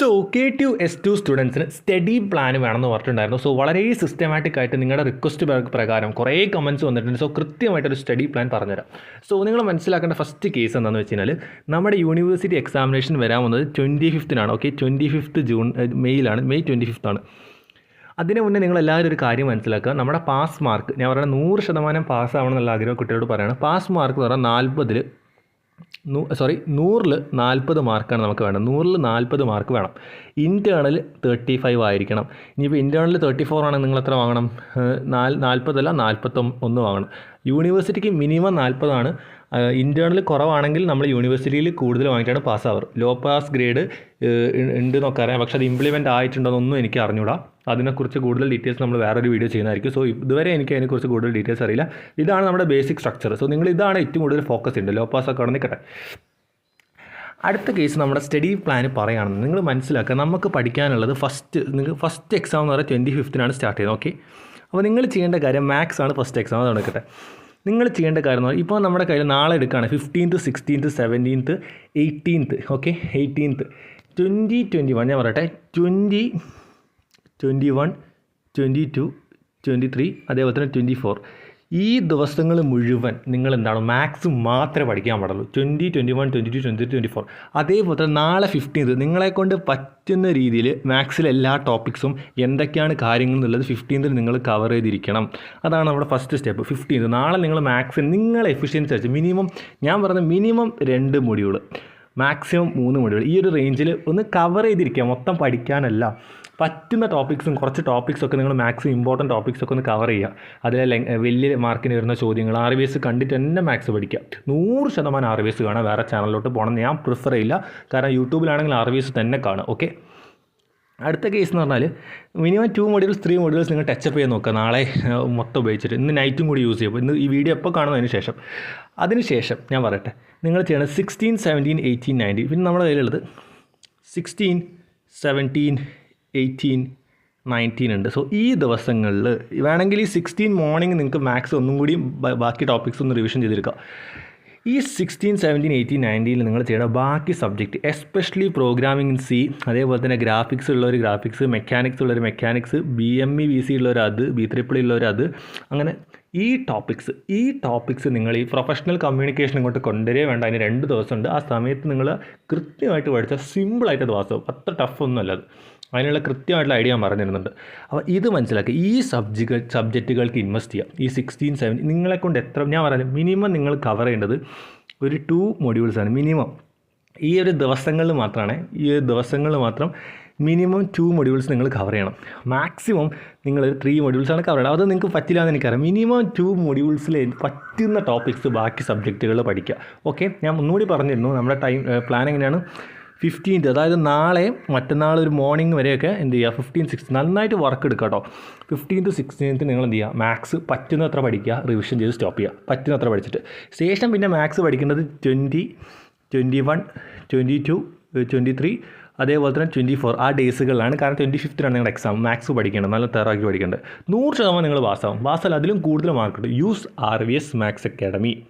So K two S two സ്റ്റുഡൻസിന് study plan വേണമെന്ന് പറഞ്ഞിട്ടുണ്ടായിരുന്നു. സോ വളരെ സിസ്റ്റമാറ്റിക് ആയിട്ട് നിങ്ങളുടെ റിക്വസ്റ്റ് പ്രകാരം കുറേ കമൻസ് വന്നിട്ടുണ്ട്. സോ കൃത്യമായിട്ടൊരു സ്റ്റഡി പ്ലാൻ പറഞ്ഞുതരാം. സോ നിങ്ങൾ മനസ്സിലാക്കേണ്ട ഫസ്റ്റ് കേസ് എന്താണെന്ന് വെച്ച് കഴിഞ്ഞാൽ നമ്മുടെ യൂണിവേഴ്സിറ്റി എക്സാമിനേഷൻ വരാൻ വന്നത് ട്വന്റി ഫിഫ്തിനാണ് ഓക്കെ ട്വന്റി ഫിഫ്ത്ത് ജൂൺ മെയ്യിലാണ് മെയ് ട്വന്റി ആണ്. അതിന് മുന്നേ നിങ്ങൾ എല്ലാവരും ഒരു കാര്യം മനസ്സിലാക്കുക. നമ്മുടെ പാസ് മാർക്ക് ഞാൻ പറയുന്നത് നൂറ് ശതമാനം പാസ്സാവണം എന്നുള്ള ആഗ്രഹം കുട്ടികളോട് പറയുകയാണ് പാസ് മാർക്ക് എന്ന് പറഞ്ഞാൽ നാൽപ്പതിൽ സോറി നൂറിൽ നാൽപ്പത് മാർക്കാണ് നമുക്ക് വേണ്ടത്. നൂറിൽ നാൽപ്പത് മാർക്ക് വേണം. ഇന്റേണൽ തേർട്ടി ഫൈവ് ആയിരിക്കണം. ഇനിയിപ്പോൾ ഇന്റേണൽ തേർട്ടി ഫോർ ആണെങ്കിൽ നിങ്ങൾ എത്ര വാങ്ങണം? നാല് നാൽപ്പതല്ല നാൽപ്പത്തൊ ഒന്ന് വാങ്ങണം. യൂണിവേഴ്സിറ്റിക്ക് മിനിമം നാൽപ്പതാണ് ഇന്റേണൽ കുറവാണെങ്കിൽ നമ്മൾ യൂണിവേഴ്സിറ്റിയിൽ കൂടുതൽ വാങ്ങിയിട്ടാണ് പാസ്സാവർ ലോ പാസ് ഗ്രേഡ് ഉണ്ട് എന്നൊക്കെ അറിയാം. പക്ഷേ അത് ഇംപ്ലിമെന്റ് ആയിട്ടുണ്ടോയെന്നൊന്നും എനിക്ക് അറിഞ്ഞൂടാ. അതിനെക്കുറിച്ച് കൂടുതൽ ഡീറ്റെയിൽസ് നമ്മൾ വേറൊരു വീഡിയോ ചെയ്യുന്നതായിരിക്കും. സോ ഇതുവരെ എനിക്ക് അതിനെക്കുറിച്ച് കൂടുതൽ ഡീറ്റെയിൽസ് അറിയില്ല. ഇതാണ് നമ്മുടെ ബേസിക് സ്ട്രക്ചർ സോ നിങ്ങൾ ഇതാണ് ഏറ്റവും കൂടുതൽ ഫോക്കസ് ഉണ്ട് ലോ പാസ് ഒക്കെ അവിടെ നിൽക്കട്ടെ അടുത്ത കേസ് നമ്മുടെ സ്റ്റഡി പ്ലാൻ പറയുകയാണെന്ന് നിങ്ങൾ മനസ്സിലാക്കുക. നമുക്ക് പഠിക്കാനുള്ളത് ഫസ്റ്റ് നിങ്ങൾ ഫസ്റ്റ് എക്സാം എന്ന് പറയുന്നത് ട്വന്റി ഫിഫ്റ്റിനാണ് സ്റ്റാർട്ട് ചെയ്യുന്നത്. ഓക്കെ അപ്പോൾ നിങ്ങൾ ചെയ്യേണ്ട കാര്യം മാത്സ് ആണ് ഫസ്റ്റ് എക്സാം അത് നിങ്ങൾ ചെയ്യേണ്ട കാര്യം എന്ന് ഇപ്പോൾ നമ്മുടെ കയ്യിൽ നാളെ എടുക്കുകയാണ് fifteenth sixteenth seventeenth eighteenth okay eighteenth twenty twenty one ഞാൻ പറയട്ടെ. Twenty twenty one twenty two twenty three അതേപോലെ തന്നെ ട്വന്റി ഫോർ ഈ ദിവസങ്ങൾ മുഴുവൻ നിങ്ങൾ എന്താണ് മാത്സ് മാത്രമേ പഠിക്കാൻ പാടുള്ളൂ. Twenty twenty one twenty two twenty twenty four അതേപോലെ തന്നെ നാളെ ഫിഫ്റ്റീൻത് നിങ്ങളെക്കൊണ്ട് പറ്റുന്ന രീതിയിൽ മാത്സിലെ എല്ലാ ടോപ്പിക്സും എന്തൊക്കെയാണ് കാര്യങ്ങൾ എന്നുള്ളത് ഫിഫ്റ്റീൻത്തിൽ നിങ്ങൾ കവർ ചെയ്തിരിക്കണം. അതാണ് നമ്മുടെ ഫസ്റ്റ് സ്റ്റെപ്പ് ഫിഫ്റ്റീൻത് നാളെ നിങ്ങൾ മാത്സ് നിങ്ങൾ എഫിഷ്യൻസി വെച്ച് മിനിമം ഞാൻ പറഞ്ഞ മിനിമം രണ്ട് മൊഡ്യൂൾ മാക്സിമം മൂന്ന് മൊഡ്യൂൾ ഈ ഒരു റേഞ്ചിൽ ഒന്ന് കവർ ചെയ്തിരിക്കുക. മൊത്തം പഠിക്കാനല്ല. പറ്റുന്ന ടോപ്പിക്സും കുറച്ച് ടോപ്പിക്സ് ഒക്കെ നിങ്ങൾ മാക്സിമം ഇമ്പോർട്ടന്റ് ടോപ്പിക്സ് ഒക്കെ ഒന്ന് കവർ ചെയ്യുക. അതിലെ വലിയ മാർക്കിന് വരുന്ന ചോദ്യങ്ങൾ ആർ ബി എസ് കണ്ടിട്ട് തന്നെ മാത്സ് പഠിക്കുക. നൂറ് ശതമാനം ആർ ബി എസ് കാണാം വേറെ ചാനലിലോട്ട് പോകണം ഞാൻ പ്രിഫർ ചെയ്യില്ല. കാരണം യൂട്യൂബിലാണെങ്കിൽ ആർ ബി എസ് തന്നെ കാണും ഓക്കെ അടുത്ത കേസ് എന്ന് പറഞ്ഞാൽ minimum two modules three modules നിങ്ങൾ ടച്ചപ്പ് ചെയ്ത് നോക്കുക. നാളെ മൊത്തം ഉപയോഗിച്ചിട്ട്. ഇന്ന് നൈറ്റും കൂടി യൂസ് ചെയ്യും. ഇന്ന് ഈ വീഡിയോ എപ്പോൾ കാണുന്നതിന് ശേഷം. അതിന് ശേഷം ഞാൻ പറയട്ടെ. നിങ്ങൾ ചെയ്യണത് സിക്സ്റ്റീൻ സെവന്റീൻ എയ്റ്റീൻ നയന്റീൻ പിന്നെ നമ്മുടെ കയ്യിലുള്ളത് സിക്സ്റ്റീൻ സെവന്റീൻ എയ്റ്റീൻ നയന്റീൻ ഉണ്ട്. സോ ഈ ദിവസങ്ങളിൽ വേണമെങ്കിൽ ഈ സിക്സ്റ്റീൻ മോർണിംഗ് നിങ്ങൾക്ക് മാത്സ് ഒന്നും കൂടി ബാക്കി ടോപ്പിക്സ് ഒന്ന് റിവിഷൻ ചെയ്തെടുക്കുക ഈ സിക്സ്റ്റീൻ സെവന്റീൻ എയ്റ്റീൻ നയന്റീനിൽ നിങ്ങൾ ചെയ്യേണ്ട ബാക്കി subject especially programming in C അതേപോലെ തന്നെ ഗ്രാഫിക്സ് ഉള്ളൊരു ഗ്രാഫിക്സ് മെക്കാനിക്സ് ഉള്ളൊരു mechanics B M E V C ഉള്ളൊരു അത് ബി ത്രിപ്പിൾ ഉള്ളൊരു അത് അങ്ങനെ ഈ ടോപ്പിക്സ് ഈ ടോപ്പിക്സ് നിങ്ങൾ ഈ പ്രൊഫഷണൽ കമ്മ്യൂണിക്കേഷൻ ഇങ്ങോട്ട് കൊണ്ടുവരേ വേണ്ട. അതിന് രണ്ട് ദിവസമുണ്ട്. ആ സമയത്ത് നിങ്ങൾ കൃത്യമായിട്ട് പഠിച്ചാൽ സിമ്പിളായിട്ട് അത് അത്ര ടഫ് ഒന്നുമല്ല അത്. അതിനുള്ള കൃത്യമായിട്ടുള്ള ഐഡിയ ഞാൻ പറഞ്ഞു തരുന്നുണ്ട് അപ്പോൾ ഇത് മനസ്സിലാക്കി. ഈ സബ്ജക്റ്റ് സബ്ജക്റ്റുകൾക്ക് ഇൻവെസ്റ്റ് ചെയ്യാം. ഈ സിക്സ്റ്റീൻ സെവൻ നിങ്ങളെ കൊണ്ട് എത്ര ഞാൻ പറയാം. മിനിമം നിങ്ങൾ കവർ ചെയ്യേണ്ടത് ഒരു ടു മൊഡ്യൂൾസാണ് മിനിമം. ഈ ഒരു ദിവസങ്ങളിൽ മാത്രമാണ് ഈ ഒരു ദിവസങ്ങളിൽ മാത്രം മിനിമം ടു മൊഡ്യൂൾസ് നിങ്ങൾ കവർ ചെയ്യണം. മാക്സിമം നിങ്ങൾ ത്രീ മൊഡ്യൂൾസാണ് കവർ ചെയ്യണം. അത് നിങ്ങൾക്ക് പറ്റില്ല എന്ന് എനിക്കറിയാം. മിനിമം ടു മൊഡ്യൂൾസിൽ പറ്റുന്ന ടോപ്പിക്സ് ബാക്കി സബ്ജക്റ്റുകൾ പഠിക്കുക. ഓക്കെ ഞാൻ ഒന്നുകൂടി പറഞ്ഞിരുന്നു. നമ്മുടെ ടൈം പ്ലാൻ എങ്ങനെയാണ്? ഫിഫ്റ്റീൻത്ത് അതായത് നാളെയും മറ്റന്നാൾ ഒരു മോർണിംഗ് വരെയൊക്കെ എന്ത് ചെയ്യുക? ഫിഫ്റ്റീൻ സിക്സ് നന്നായിട്ട് വർക്ക് എടുക്കുക കേട്ടോ ഫിഫ്റ്റീൻത്ത് സിക്സ്റ്റീൻത്ത് നിങ്ങൾ എന്ത് ചെയ്യുക? മാത്സ് പറ്റുന്നത്ര പഠിക്കുക റിവിഷൻ ചെയ്ത് സ്റ്റോപ്പ് ചെയ്യുക. പറ്റുന്നത്ര പഠിച്ചിട്ട്. ശേഷം പിന്നെ മാത്സ് പഠിക്കേണ്ടത് twenty twenty one twenty two twenty three അതേപോലെ തന്നെ ട്വന്റി ഫോർ ആ ഡേയ്സുകളിലാണ് കാരണം ട്വന്റി ഫിഫ്ത്തിനാണ് നിങ്ങളുടെ എക്സാം മാത്സ് പഠിക്കേണ്ടത്. നല്ല തയ്യാറാക്കി പഠിക്കേണ്ടത്. നൂറ് ശതമാനം നിങ്ങൾ പാസ്സാവും പാസ്സല്ല അതിലും കൂടുതൽ മാർക്ക് ഉണ്ട്. Use R V S maths academy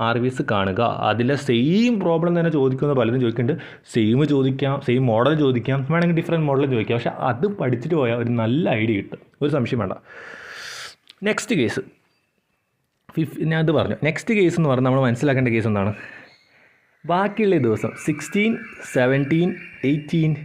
R V S കാണുക. അതിലെ സെയിം പ്രോബ്ലം തന്നെ ചോദിക്കുന്ന പലരും ചോദിക്കുന്നുണ്ട്. സെയിം ചോദിക്കാം സെയിം മോഡൽ ചോദിക്കാം വേണമെങ്കിൽ ഡിഫറെന്റ് മോഡൽ ചോദിക്കാം. പക്ഷേ അത് പഠിച്ചിട്ട് പോയാൽ ഒരു നല്ല ഐഡിയ കിട്ടും. ഒരു സംശയം വേണ്ട. നെക്സ്റ്റ് കേസ് ഫിഫ് ഞാൻ അത് പറഞ്ഞു. നെക്സ്റ്റ് കേസ് എന്ന് പറഞ്ഞാൽ നമ്മൾ മനസ്സിലാക്കേണ്ട കേസ് എന്താണ്? ബാക്കിയുള്ള ദിവസം സിക്സ്റ്റീൻ സെവന്റീൻ എയ്റ്റീൻ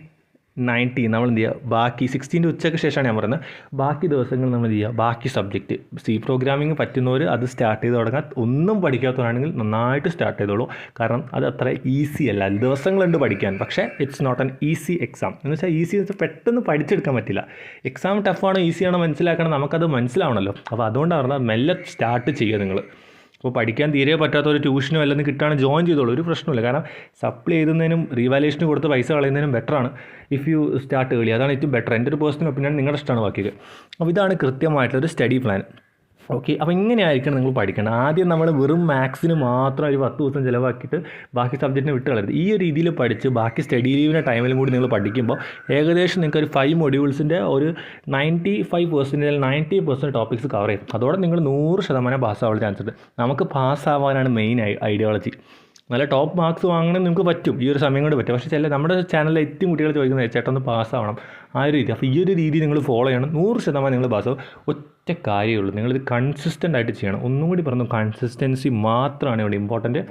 നയന്റീൻ നമ്മൾ എന്ത് ചെയ്യുക ബാക്കി സിക്സ്റ്റീന്റെ ഉച്ചയ്ക്ക് ശേഷമാണ് ഞാൻ പറയുന്നത്. ബാക്കി ദിവസങ്ങൾ നമ്മൾ എന്ത് ചെയ്യുക ബാക്കി സബ്ജക്റ്റ് സി പ്രോഗ്രാമിംഗ് പറ്റുന്നവർ അത് സ്റ്റാർട്ട് ചെയ്ത് തുടങ്ങാൻ ഒന്നും പഠിക്കാത്തവരാണെങ്കിൽ നന്നായിട്ട് സ്റ്റാർട്ട് ചെയ്തോളൂ. കാരണം അത് അത്ര ഈസി അല്ല. ദിവസങ്ങളുണ്ട് പഠിക്കാൻ. പക്ഷേ it's not an easy exam എന്ന് വെച്ചാൽ ഈസി എന്ന് വെച്ചാൽ പെട്ടെന്ന് പഠിച്ചെടുക്കാൻ പറ്റില്ല. എക്സാം ടഫാണോ ഈസിയാണോ മനസ്സിലാക്കണം നമുക്കത് മനസ്സിലാവണമല്ലോ അപ്പോൾ അതുകൊണ്ടാണ് മെല്ലെ സ്റ്റാർട്ട് ചെയ്യുക നിങ്ങൾ അപ്പോൾ പഠിക്കാൻ തീരെ പറ്റാത്ത ഒരു ട്യൂഷനോ അല്ലെന്ന് കിട്ടാണ് ജോയിൻ ചെയ്തോളൂ. ഒരു പ്രശ്നമില്ല കാരണം സപ്ലൈ ചെയ്തതിനും റീവാലേഷന് കൊടുത്ത് പൈസ കളയുന്നതിനും ബെറ്ററാണ് ഇഫ് യു സ്റ്റാർട്ട് കളി അതാണ് ഏറ്റവും ബെറ്റർ എന്റെ ഒരു പേഴ്സണൽ ഒപ്പീനിയൻ നിങ്ങളുടെ ഇഷ്ടമാണ് ബാക്കിയൊക്കെ. അപ്പോൾ ഇതാണ് കൃത്യമായിട്ടുള്ള ഒരു സ്റ്റഡി പ്ലാൻ ഓക്കെ അപ്പോൾ ഇങ്ങനെയായിരിക്കണം നിങ്ങൾ പഠിക്കണം ആദ്യം നമ്മൾ വെറും മാത്സിന് മാത്രം ഒരു പത്ത് ദിവസം ചിലവാക്കിയിട്ട് ബാക്കി സബ്ജക്റ്റിനെ വിട്ട് കളയരുത്. ഈ ഒരു രീതിയിൽ പഠിച്ച് ബാക്കി സ്റ്റഡി ലീവിന്റെ ടൈമിലും കൂടി നിങ്ങൾ പഠിക്കുമ്പോൾ ഏകദേശം നിങ്ങൾക്ക് ഒരു ഫൈവ് മൊഡ്യൂൾസിന്റെ ഒരു ninety five percentage ninety percent topics cover ചെയ്യും. അതോടെ നിങ്ങൾ നൂറ് ശതമാനം പാസ്സാവാൻ ചാൻസ് ഉണ്ട്. നമുക്ക് പാസ്സാവാനാണ് മെയിൻ ഐഡിയോളജി നല്ല ടോപ്പ് മാർക്സ് വാങ്ങണമെന്ന് നിങ്ങൾക്ക് പറ്റും. ഈ ഒരു സമയം കൊണ്ട് പറ്റും. പക്ഷേ ചില നമ്മുടെ ചാനലിൽ ഏറ്റവും കുട്ടികൾ ചോദിക്കുന്നത് ചേട്ടൻ ഒന്ന് പാസ്സാവണം ആ ഒരു രീതി. അപ്പോൾ ഈ ഒരു രീതി നിങ്ങൾ ഫോളോ ചെയ്യണം. നൂറ് ശതമാനം നിങ്ങൾ പാസ്സാവും ഒറ്റ കാര്യമുള്ളൂ നിങ്ങളിത് കൺസിസ്റ്റന്റ് ആയിട്ട് ചെയ്യണം. ഒന്നും കൂടി പറഞ്ഞു കൺസിസ്റ്റൻസി മാത്രമാണ് ഇവിടെ ഇമ്പോർട്ടന്റ്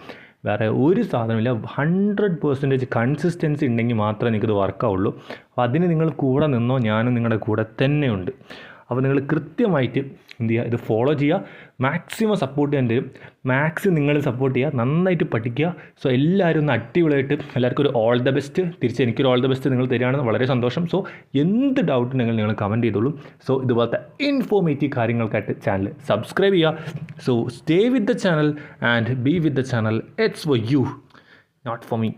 വേറെ ഒരു സാധനമില്ല ഹൺഡ്രഡ് പെർസെന്റേജ് കൺസിസ്റ്റൻസി ഉണ്ടെങ്കിൽ മാത്രമേ എനിക്കിത് വർക്കാവുള്ളൂ അപ്പോൾ അതിന് നിങ്ങൾ കൂടെ നിന്നോ ഞാനും നിങ്ങളുടെ കൂടെ തന്നെയുണ്ട് അപ്പോൾ നിങ്ങൾ കൃത്യമായിട്ട് എന്ത് ചെയ്യുക? ഇത് ഫോളോ ചെയ്യുക. മാക്സിമം സപ്പോർട്ട് ചെയ്യാൻ തരും മാക്സിമം നിങ്ങൾ സപ്പോർട്ട് ചെയ്യുക. നന്നായിട്ട് പഠിക്കുക. സോ എല്ലാവരും ഒന്ന് അടിപൊളിയായിട്ട് എല്ലാവർക്കും ഒരു ഓൾ ദ ബെസ്റ്റ് തിരിച്ച് എനിക്കൊരു ഓൾ ദ ബെസ്റ്റ് നിങ്ങൾ തരികയാണെന്ന് വളരെ സന്തോഷം. സോ എന്ത് ഡൗട്ട് നിങ്ങൾ നിങ്ങൾ കമന്റ് ചെയ്തോളൂ. സോ ഇതുപോലത്തെ ഇൻഫോർമേറ്റീവ് കാര്യങ്ങൾക്കായിട്ട് ചാനൽ സബ്സ്ക്രൈബ് ചെയ്യുക. So stay with the channel and be with the channel it's for you not for me